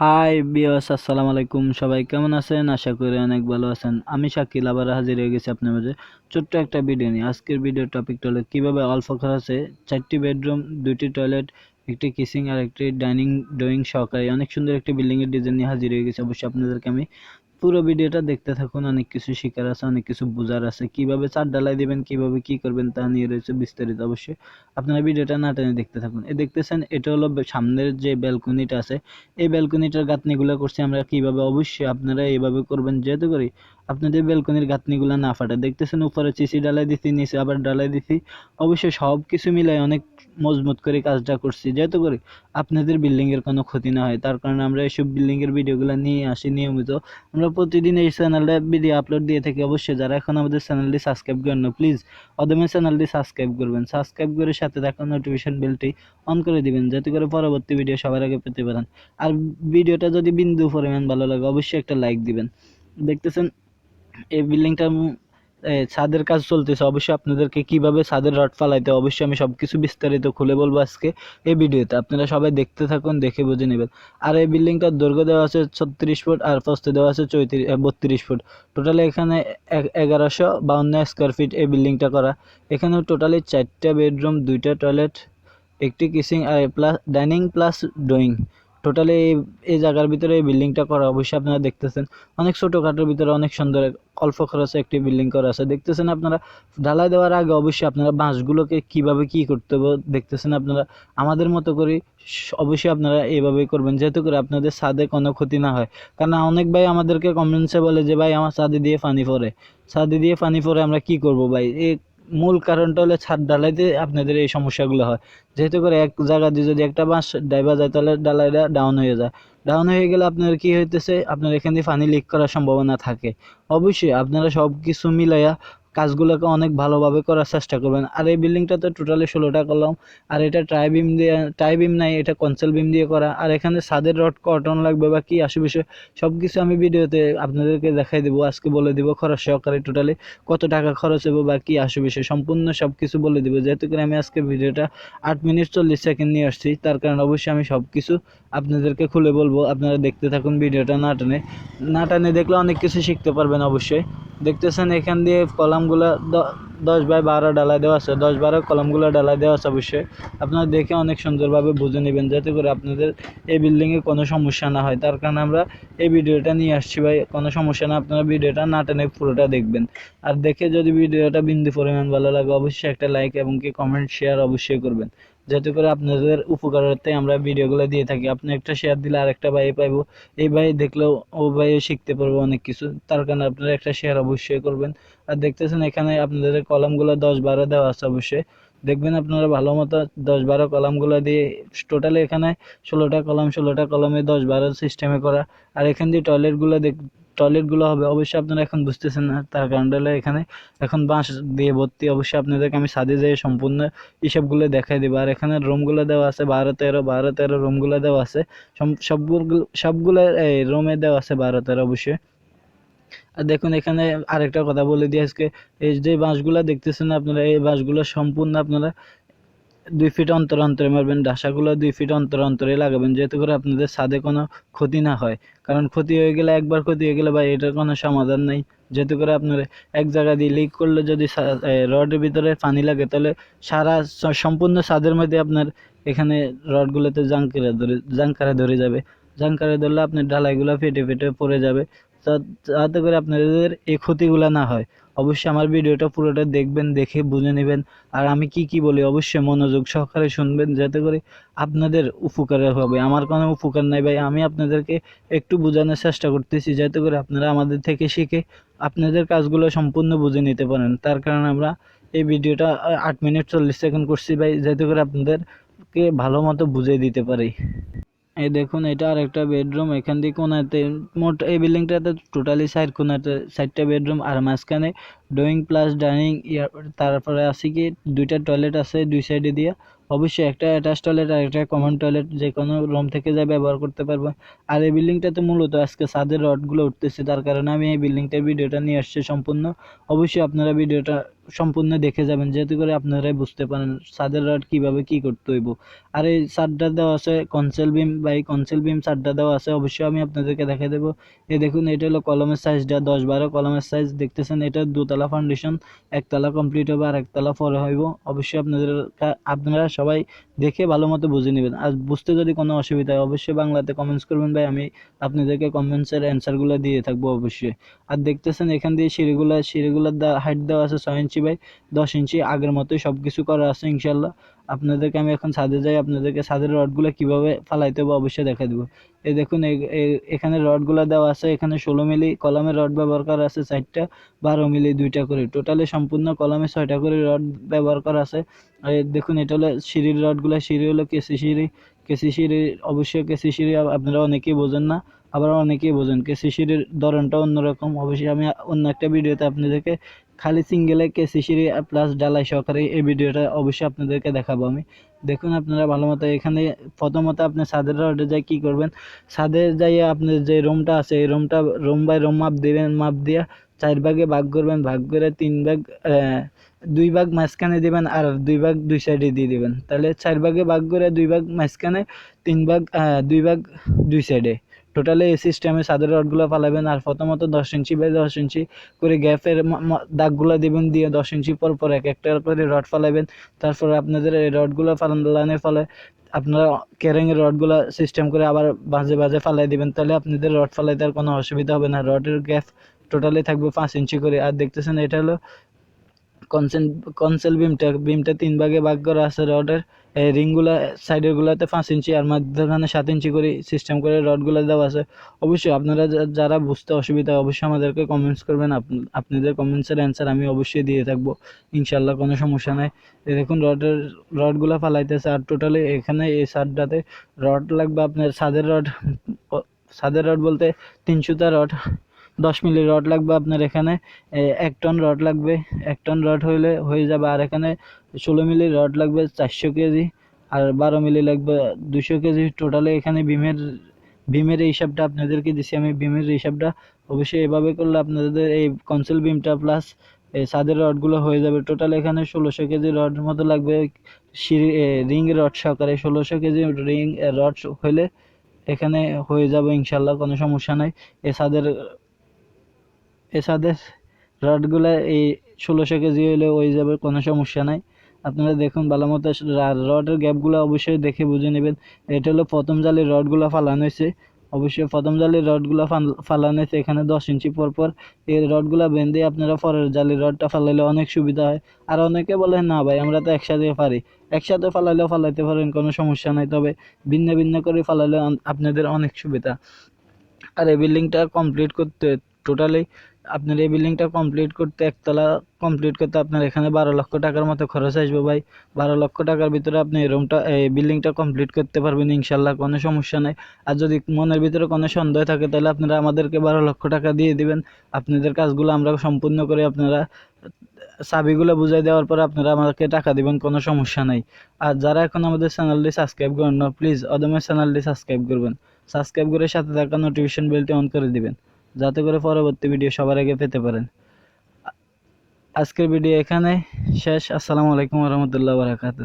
High বিয়স আসসালামু আলাইকুম। সবাই কেমন আছেন? আশা করি অনেক ভালো আছেন। আমি শাকিল, আবার হাজির হয়ে গেছি আপনার মাঝে ছোট্ট একটা ভিডিও নিয়ে। আজকের ভিডিওর টপিকটা হলো, কীভাবে অল্প খরচে চারটি বেডরুম দুইটি টয়লেট একটি কিসিং আর একটি ডাইনিং ড্রয়িং সহকারে অনেক সুন্দর একটি বিল্ডিংয়ের ডিজাইন নিয়ে হাজির হয়ে গেছি। অবশ্যই আপনাদেরকে আমি পুরো ভিডিওটা দেখতে থাকুন, অনেক কিছু শেখার আছে, অনেক কিছু বোঝার আছে, কীভাবে চার ডালাই দিবেন, কীভাবে কি করবেন তা নিয়ে রয়েছে বিস্তারিত অবশ্যই। আপনারা ভিডিওটা না টেনে দেখতে থাকুন। এ দেখতেছেন, এটা হলো সামনের যে ব্যালকনিটা আছে, এই ব্যালকনিটার গাঁথনিগুলো করছি আমরা কীভাবে? অবশ্যই আপনারা এইভাবে করবেন, যেহেতু করি আপনাদের ব্যালকনির গাঁথনিগুলো না ফাটে। দেখতেছেন উপরে চিসি ডালাই দিছি, নিচে আবার ডালাই দিছি। অবশ্যই সব কিছু মিলাই অনেক মজবুত করে কাজটা করছি। যেহেতু করে আপনাদের বিল্ডিংয়ের কোনো ক্ষতি না হয়, তার কারণে আমরা এইসব বিল্ডিংয়ের ভিডিওগুলো নিয়ে আসি নিয়মিত। আমরা প্রতিদিন এই চ্যানেলে ভিডিও আপলোড দিয়ে থাকি অবশ্যই। যারা এখন আমাদের চ্যানেলটি সাবস্ক্রাইব করেন না প্লিজ অদমে চ্যানেলটি সাবস্ক্রাইব করবেন। সাবস্ক্রাইব করে সাথে থাকা নোটিফিকেশন বেলটি অন করে দিবেন, যাতে করে পরবর্তী ভিডিও সবার আগে পেতে পারেন। আর ভিডিওটা যদি বিন্দু পরিমাণ ভালো লাগে, অবশ্যই একটা লাইক দিবেন। দেখতেছেন, এই বিল্ডিংটার ছাদের কাজ চলতেছে। অবশ্যই আপনাদেরকে কীভাবে ছাদের রড ফালাইতে অবশ্যই আমি সবকিছু বিস্তারিত খুলে বলব আজকে এই ভিডিওতে। আপনারা সবাই দেখতে থাকুন, দেখে বুঝে নেবেন। আর এই বিল্ডিংটার দৈর্ঘ্য দেওয়া আছে ছত্রিশ ফুট আর প্রস্থ দেওয়া আছে চৌত্রিশ বত্রিশ ফুট। টোটালি এখানে এগারোশো বাউন্ন স্কোয়ার ফিট এই বিল্ডিংটা করা। এখানে টোটালি চারটা বেডরুম দুইটা টয়লেট একটি কিচিং আর plus dining plus drawing totally এই এই জায়গার ভিতরে এই বিল্ডিংটা করা, অবশ্যই আপনারা দেখতেছেন। অনেক ছোটোখাটোর ভিতরে অনেক সুন্দর অল্প খরচে একটি বিল্ডিং করা আছে। দেখতেছেন আপনারা, ঢালাই দেওয়ার আগে অবশ্যই আপনারা বাঁশগুলোকে কীভাবে কি করতে হবে দেখতেছেন আপনারা। আমাদের মতো করে অবশ্যই আপনারা এইভাবেই করবেন, যেহেতু করে আপনাদের ছাদে কোনো ক্ষতি না হয়। কারণ অনেক ভাই আমাদেরকে কমেন্টসে বলে যে, ভাই, আমার ছাদে দিয়ে পানি পড়ে। ছাদে দিয়ে পানি পড়ে আমরা কি করব ভাই? এই মূল কারণটা হলো ছাদ ঢালাইতে আপনাদের এই সমস্যাগুলো হয়। যেহেতু করে এক জায়গা দিয়ে যদি একটা বাঁশ ডাইবা যায়, তাহলে ডালাইটা ডাউন হয়ে যায়। ডাউন হয়ে গেলে আপনার কি হইতেছে? আপনার এখান দিয়ে পানি লিক করার সম্ভাবনা থাকে। অবশ্যই আপনারা সব কিছু মিলাইয়া কাজগুলোকে অনেক ভালোভাবে করার চেষ্টা করবেন। আর এই বিল্ডিংটা বিল্ডিংটাতে টোটালি ষোলোটা কলম। আর এটা ট্রাই বিম দিয়ে, ট্রাই বিম নাই, এটা কনসেল বিম দিয়ে করা। আর এখানে ছাদের রড, কটন লাগবে বা কী বিষয় সব কিছু আমি ভিডিওতে আপনাদেরকে দেখাই দেবো। আজকে বলে দিব খরচ সহকারে টোটালি কত টাকা খরচ হবে বা কী বিষয় সম্পূর্ণ সব কিছু বলে দিব। যেহেতু করে আমি আজকে ভিডিওটা আট মিনিট চল্লিশ সেকেন্ড নিয়ে আসছি, তার কারণে অবশ্যই আমি সব কিছু আপনাদেরকে খুলে বলব। আপনারা দেখতে থাকুন ভিডিওটা না টানে। না টানে দেখলে অনেক কিছু শিখতে পারবেন অবশ্যই। দেখতেছেন এখান দিয়ে কলামগুলো দশ বাই বারো ডালায় দেওয়া আছে, দশ বারো কলমগুলো ডালায় দেওয়া আছে অবশ্যই। আপনারা দেখে অনেক সুন্দরভাবে বুঝে নেবেন, যাতে করে আপনাদের এই বিল্ডিংয়ে কোনো সমস্যা না হয়। তার কারণে আমরা এই ভিডিওটা নিয়ে আসছি ভাই, কোনো সমস্যা না, আপনারা ভিডিওটা না টেনে পুরোটা দেখবেন। আর দেখে যদি ভিডিওটা বিন্দু পরিমাণ ভালো লাগে, অবশ্যই একটা লাইক এবং কি কমেন্ট শেয়ার অবশ্যই করবেন। যাতে করে আপনাদের উপকারার্থে আমরা ভিডিওগুলো দিয়ে থাকি। আপনি একটা শেয়ার দিলে আরেকটা ভাই পাইবো। এই ভাই দেখলেও ও ভাই শিখতে পারব অনেক কিছু। তার কারণে আপনারা একটা শেয়ার অবশ্যই করবেন। আর দেখতেছেন এখানে আপনাদের কলমগুলো দশ বারো দেওয়া আছে অবশ্যই। দেখবেন আপনারা ভালো মতো দশ বারো কলামগুলো দিয়ে টোটালি এখানে ষোলোটা কলম, ষোলোটা কলমে দশ বারো সিস্টেমে করা। আর এখান দিয়ে টয়লেটগুলো দেখ টয়লেটগুলো হবে, অবশ্যই আপনারা এখন বুঝতেছেন না তার কারণটা হলো এখানে এখন বাঁশ দিয়ে ভর্তি, অবশ্যই আপনাদেরকে আমি সাদে যেয়ে সম্পূর্ণ হিসাবগুলো দেখাই দেবো। আর এখানে রুমগুলো দেওয়া আছে বারো তেরো বারো তেরো রুমগুলো দেওয়া আছে। সবগুলো সবগুলো, এই রুমে দেওয়া আছে বারো তেরো অবশ্যই। আর দেখুন এখানে আরেকটা কথা বলে দিই আজকে, এই যে বাঁশগুলো দেখতেছেন আপনারা, এই বাঁশগুলো সম্পূর্ণ আপনারা দুই ফিট অন্তর অন্তরে মারবেন, ডাসাগুলো দুই ফিট অন্তর অন্তরে লাগাবেন, যেহেতু করে আপনাদের ছাদে কোনো ক্ষতি না হয়। কারণ ক্ষতি হয়ে গেলে, একবার ক্ষতি হয়ে গেলে বা এটার কোনো সমাধান নেই। যেহেতু করে আপনার এক জায়গা দিয়ে লিক করলে যদি রডের ভিতরে পানি লাগে, তাহলে সারা সম্পূর্ণ ছাদের মধ্যে আপনার এখানে রডগুলোতে জাঙ্কারে ধরে জাঙ্কারে ধরে যাবে। জাঙ্কারে ধরলে আপনার ঢালাইগুলো ফেটে ফেটে পড়ে যাবে। যাতে করে আপনাদের এই ক্ষতিগুলো না হয়। অবশ্যই আমার ভিডিওটা পুরোটা দেখবেন, দেখে বুঝে নেবেন। আর আমি কি কি বলি, অবশ্যই মনোযোগ সহকারে শুনবেন, যাতে করে আপনাদের উপকারে হবে। আমার কোনো উপকার নাই ভাই, আমি আপনাদেরকে একটু বোঝানোর চেষ্টা করতেছি, যাতে করে আপনারা আমাদের থেকে শিখে আপনাদের কাজগুলো সম্পূর্ণ বুঝে নিতে পারেন। তার কারণে আমরা এই ভিডিওটা আট মিনিট চল্লিশ সেকেন্ড করছি ভাই, যাতে করে আপনাদেরকে ভালো মতো বুঝিয়ে দিতে পারি। এই দেখুন, এটা আর একটা বেডরুম এখান দিয়ে কোনাতে মোট এই বিল্ডিংটাতে টোটালি সাইড কোনাতে সাইডটা বেডরুম আর মাঝখানে ড্রয়িং প্লাস ডাইনিং তারপরে আছে কি দুইটা টয়লেট আছে দুই সাইডে দিয়ে। অবশ্যই একটা অ্যাটাচ টয়লেট আর একটা কমন টয়লেট যে কোনো রুম থেকে যা ব্যবহার করতে পারব। আর এই বিল্ডিংটাতে মূলত আজকে ছাদের রডগুলো উঠতেছে, তার কারণে আমি এই বিল্ডিংটার ভিডিওটা নিয়ে আসছি সম্পূর্ণ। অবশ্যই আপনারা ভিডিওটা সম্পূর্ণ দেখে যাবেন, যেহেতু করে আপনারাই বুঝতে পারেন সাদের রড কীভাবে কি করতে হইব। আর এই চারটা দেওয়া আছে কনসেল বিম বা এই কনসেল বিম চারটা দেওয়া আছে, অবশ্যই আমি আপনাদেরকে দেখে দেবো। এই দেখুন, এটা হলো কলমের সাইজটা দশ বারো কলমের সাইজ দেখতেছেন এটা দুতলা ফাউন্ডেশন একতলা কমপ্লিট হবে আর একতলা পরে হইব। অবশ্যই আপনাদের আপনারা সবাই দেখে ভালো মতো বুঝে নেবেন। আর বুঝতে যদি কোনো অসুবিধা হয়, অবশ্যই বাংলাতে কমেন্টস করবেন ভাই, আমি আপনাদেরকে কমেন্টসের অ্যান্সারগুলো দিয়ে থাকব অবশ্যই। আর দেখতেছেন এখান দিয়ে সিঁড়িগুলো, সিঁড়িগুলোর হাইট দেওয়া আছে ছয় বাই দশ ইঞ্চি আগের মতোই সব কিছু করা আছে ইনশাল্লাহ। আপনাদেরকে আমি এখন ছাদে যাই, আপনাদেরকে ছাদের রডগুলো কীভাবে ফালাইতে হবে অবশ্যই দেখা দেবো। এই দেখুন এখানে রডগুলো দেওয়া আছে, এখানে ষোলো মিলি কলমের রড ব্যবহার করা আছে চারটা, বারো মিলি দুইটা করে। টোটালে সম্পূর্ণ কলমে ছয়টা করে রড ব্যবহার করা আছে। দেখুন, এটা হলো সিঁড়ির রডগুলো। সিঁড়ি হলো কেসি সিঁড়ি। কেসি সিঁড়ি, অবশ্যই কেসি সিঁড়ি আপনারা অনেকেই বোঝেন না, আবার অনেকেই বোঝেন। কেসি সিঁড়ির ধরনটা অন্যরকম। অবশ্যই আমি অন্য একটা ভিডিওতে আপনাদেরকে খালি সিঙ্গেলে কেসি সিঁড়ি প্লাস ডালাই সহকারে এই ভিডিওটা অবশ্যই আপনাদেরকে দেখাবো আমি। দেখুন আপনারা ভালো মতো এখানে প্রথমত আপনি ছাদের রডে যাই কী করবেন? ছাদে যাই আপনার যে রুমটা আছে, এই রুমটা রুম বাই রুম মাপ দেবেন মাপ দিয়ে চার ভাগে ভাগ করবেন। ভাগ করে তিন ভাগ দুই ভাগ মাঝখানে দিবেন আর দুই ভাগ দুই সাইডে দিয়ে দিবেন। তাহলে চার ভাগে ভাগ করে দুই ভাগ মাঝখানে, তিন ভাগ দুই ভাগ দুই সাইডে টোটালি এই সিস্টেমে ছাদের রডগুলো ফালাবেন আর প্রথমত দশ ইঞ্চি বাই দশ ইঞ্চি করে গ্যাপের দাগগুলো দিবেন, দিয়ে দশ ইঞ্চি পর পর এক একটা করে রড ফালাবেন। তারপর আপনাদের এই রডগুলো ফালানোর ফলে আপনারা ক্যারিংয়ের রডগুলো সিস্টেম করে আবার বাজে বাজে ফালাই দিবেন। তাহলে আপনাদের রড ফালাইতে আর কোনো অসুবিধা হবে না। রডের গ্যাপ টোটালি থাকবে পাঁচ ইঞ্চি করে। আর দেখতেছেন এটা হলো কনসেল কনসেল বিমটা বিমটা তিন ভাগে ভাগ করা আছে, রডের এই রিংগুলা সাইডের গুলাতে পাঁচ ইঞ্চি আর মাঝখানে সাত ইঞ্চি করে সিস্টেম করে রডগুলো দেওয়া আছে। অবশ্যই আপনারা যারা বুঝতে অসুবিধা অবশ্যই আমাদেরকে কমেন্টস করবেন। আপ- আপনাদের কমেন্টসের অ্যান্সার আমি অবশ্যই দিয়ে থাকব। ইনশাল্লাহ কোনো সমস্যা নাই। দেখুন, রডের, রডগুলো ফালাইতেছে আর টোটালি এখানে এই সারটাতে রড লাগবে আপনার, সাদের রড সাদের রড বলতে তিনশোটা রড। দশ মিলি রড লাগবে আপনার এখানে এক টন রড লাগবে। এক টন রড হইলে হয়ে যাবে আর এখানে ষোলো মিলি রড লাগবে চারশো কেজি, আর বারো মিলি লাগবে দুশো কেজি। টোটালে এখানে বিমের বিমের এই হিসাবটা আপনাদেরকে দিছি আমি, বিমের হিসাবটা। অবশ্যই এভাবে করলে আপনাদের এই কনসেল বিমটা প্লাস এই ছাদের রডগুলো হয়ে যাবে। টোটাল এখানে ষোলোশো কেজি রড মতো লাগবে। রিং রড সহকারে ষোলোশো কেজি রিং রড হইলে এখানে হয়ে যাবে ইনশাল্লাহ, কোনো সমস্যা নাই। এ ছাদের এ ছাদের রডগুলো এই ষোলোশো কেজি হলে হয়ে যাবে, কোনো সমস্যা নাই। আপনারা দেখুন ভালো মতো রডের গ্যাপগুলো অবশ্যই দেখে বুঝে নেবেন। এটা হলো প্রথম জালের রডগুলো ফালানো হয়েছে। অবশ্যই প্রথম জালের রডগুলো ফালানো হয়েছে এখানে দশ ইঞ্চি পর পর। এই রডগুলো বেঁধে আপনারা পরের জালের রডটা ফালাইলে অনেক সুবিধা হয়। আর অনেকে বলে, না ভাই, আমরা তো একসাথে পারি একসাথে ফালাইলেও ফালাইতে পারেন, কোনো সমস্যা নাই। তবে ভিন্ন ভিন্ন করে ফালাইলে আপনাদের অনেক সুবিধা। আর এই বিল্ডিংটা কমপ্লিট করতে টোটালি আপনার এই বিল্ডিংটা কমপ্লিট করতে একতলা কমপ্লিট করতে আপনার এখানে বারো লক্ষ টাকার মতো খরচ আসবে ভাই। বারো লক্ষ টাকার ভিতরে আপনি এই রুমটা এই বিল্ডিংটা কমপ্লিট করতে পারবেন ইনশাল্লাহ, কোনো সমস্যা নেই। আর যদি মনের ভিতরে কোনো সন্দেহ থাকে, তাহলে আপনারা আমাদেরকে বারো লক্ষ টাকা দিয়ে দিবেন। আপনাদের কাজগুলো আমরা সম্পূর্ণ করে আপনারা চাবিগুলো বুঝাই দেওয়ার পরে আপনারা আমাকে টাকা দিবেন, কোনো সমস্যা নাই। আর যারা এখন আমাদের চ্যানেলটি সাবস্ক্রাইব করেন না প্লিজ অদমের চ্যানেলটি সাবস্ক্রাইব করবেন। সাবস্ক্রাইব করে সাথে থাকা নোটিফিকেশন বেলটি অন করে দিবেন। যাতে করে পরবর্তী ভিডিও সবার আগে পেতে পারেন। আজকের ভিডিও এখানে শেষ। আসসালামু আলাইকুম রহমতুল্লাহ বারাকাতু